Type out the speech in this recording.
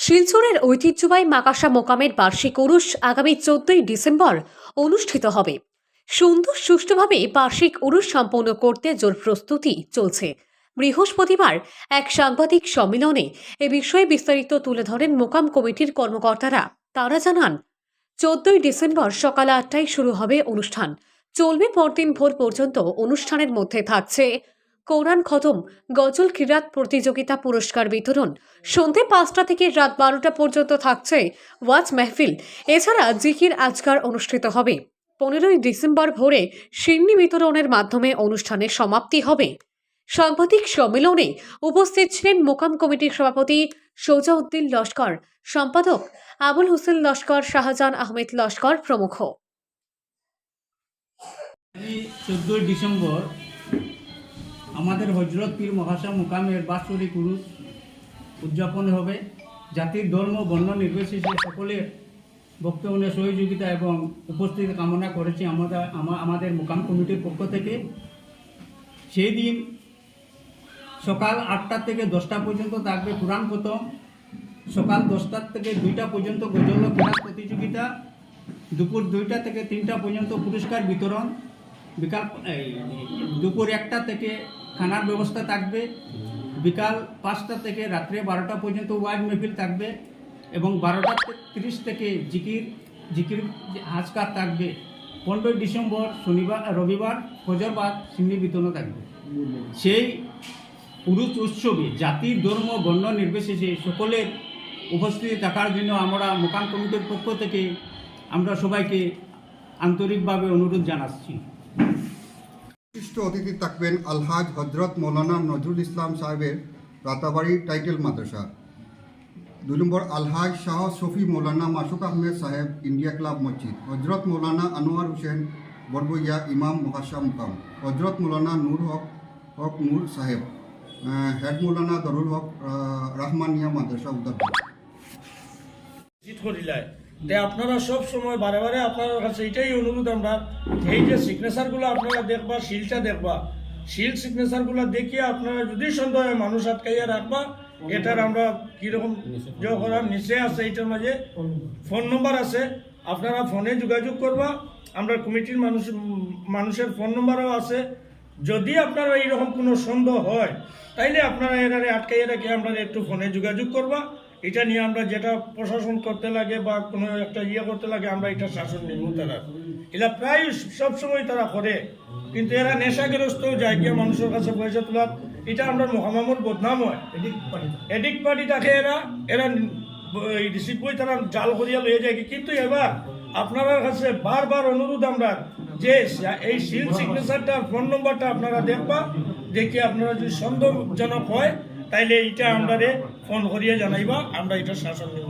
শিলচরের ঐতিহ্যবাহী মাকাসা মোকামের বার্ষিক উরুষ আগামী চোদ্দই ডিসেম্বর অনুষ্ঠিত হবে। সুন্দর সুষ্ঠুভাবে বার্ষিক উরুষ সম্পন্ন করতে জোর প্রস্তুতি চলছে। বৃহস্পতিবার এক সাংবাদিক সম্মেলনে এ বিষয়ে বিস্তারিত তুলে ধরেন মোকাম কমিটির কর্মকর্তারা। তারা জানান, চোদ্দই ডিসেম্বর সকাল আটটায় শুরু হবে অনুষ্ঠান। চলবে পরদিন ভোর পর্যন্ত। অনুষ্ঠানের মধ্যে থাকছে কোরআন খতম, গজল কিরাত প্রতিযোগিতা পুরস্কার বিতরণ। সন্ধে পাঁচটা থেকে রাত বারোটা পর্যন্ত থাকছে ওয়াচ মেহফিল। এছাড়া জিকির আজকার অনুষ্ঠিত হবে। পনেরোই ডিসেম্বর ভোরে সিন্নি বিতরণের মাধ্যমে অনুষ্ঠানের সমাপ্তি হবে। সাংবাদিক সম্মেলনে উপস্থিত ছিলেন মোকাম কমিটির সভাপতি সৌজাউদ্দিন লস্কর, সম্পাদক আবুল হোসেন লস্কর, শাহজাহান আহমেদ লস্কর প্রমুখ। ডিসেম্বর আমাদের হজরত পীর মহাশা মুকামের বাৎসরিক উরুস উদযাপন হবে। জাতির ধর্ম, বর্ণ নির্বিশেষে সকলের বক্তব্য, সহযোগিতা এবং উপস্থিতি কামনা করেছি আমাদের, আমা- আমাদের মুকাম কমিটির পক্ষ থেকে। সেই দিন সকাল আটটা থেকে দশটা পর্যন্ত থাকবে কোরআন প্রথম। সকাল দশটার থেকে দুইটা পর্যন্ত গজল ক্রীড়া প্রতিযোগিতা। দুপুর দুইটা থেকে তিনটা পর্যন্ত পুরস্কার বিতরণ। বিকাল দুপুর একটা থেকে খানার ব্যবস্থা থাকবে। বিকাল পাঁচটা থেকে রাত্রে বারোটা পর্যন্ত ওয়াইড মেহফিল থাকবে এবং বারোটা তিরিশ থেকে জিকির জিকির হাজকার থাকবে। পনেরোই ডিসেম্বর শনিবার, রবিবার ফজরবাদ সিন্নি বিতরণ থাকবে। সেই পুরুষ উৎসবে জাতির ধর্ম, বর্ণ নির্বিশেষে সকলের উপস্থিতি থাকার জন্য আমরা মোকাম কমিটির পক্ষ থেকে আমরা সবাইকে আন্তরিকভাবে অনুরোধ জানাচ্ছি। বিশিষ্ট অতিথি থাকবেন আলহাজ হজরত মৌলানা নজরুল ইসলাম সাহেবের রাতাবাড়ি টাইটেল মাদ্রাসা। দুই নম্বর, আলহাজ শাহ শফি মৌলানা মাসুক আহমেদ সাহেব ইন্ডিয়া ক্লাব মসজিদ। হজরত মৌলানা আনোয়ার হোসেন বরবইয়া ইমাম মহাশা মুকাম। হজরত মৌলানা নূর হক হক নূর সাহেব হেড মৌলানা দরুল হক রাহমানিয়া মাদ্রাসা উত্তরপ্রদেশ ভিজিট আপনারা সব সময় বারে বারে আপনার কাছে এটাই অনুরোধ আমরা এই যে সিগনেচারগুলো আপনারা দেখবা শিলটা দেখবা শিল সিগনেচারগুলো দেখিয়ে আপনারা যদি সন্দেহ হয় মানুষ আটকাইয়া রাখবা, এটার আমরা কীরকম করার নিচে আছে এটার মাঝে। ফোন নম্বর আছে, আপনারা ফোনে যোগাযোগ করবা, আমরা কমিটির মানুষ, মানুষের ফোন নম্বরও আছে। যদি আপনারা এইরকম কোনো সন্দেহ হয়, তাইলে আপনারা এরারে আটকাইয়া রেখে আমরা একটু ফোনে যোগাযোগ করবা। এটা নিয়ে আমরা যেটা প্রশাসন করতে লাগে বা কোনো একটা ইয়ে করতে লাগে আমরা এটা শাসন নিব তারা। এটা প্রায় সবসময় তারা করে কিন্তু এরা নেশাগ্রস্ত যায় গিয়ে মানুষের কাছে পয়সা তোলার এটা আমরা মহামামুর বদনাম হয় এডিক পার্টি থাকে এরা এরা রিসিভ তারা জাল করিয়া লয়ে যায় কিন্তু এবার আপনার কাছে বারবার অনুরোধ আমরা যে এই সিল সিগনেচারটা ফোন নম্বরটা আপনারা দেখবা দেখে আপনারা যদি সন্দেহজনক হয় তাইলে এটা আমরা ফোন করিয়া জানাইবা আমরা এটা শাসন নেব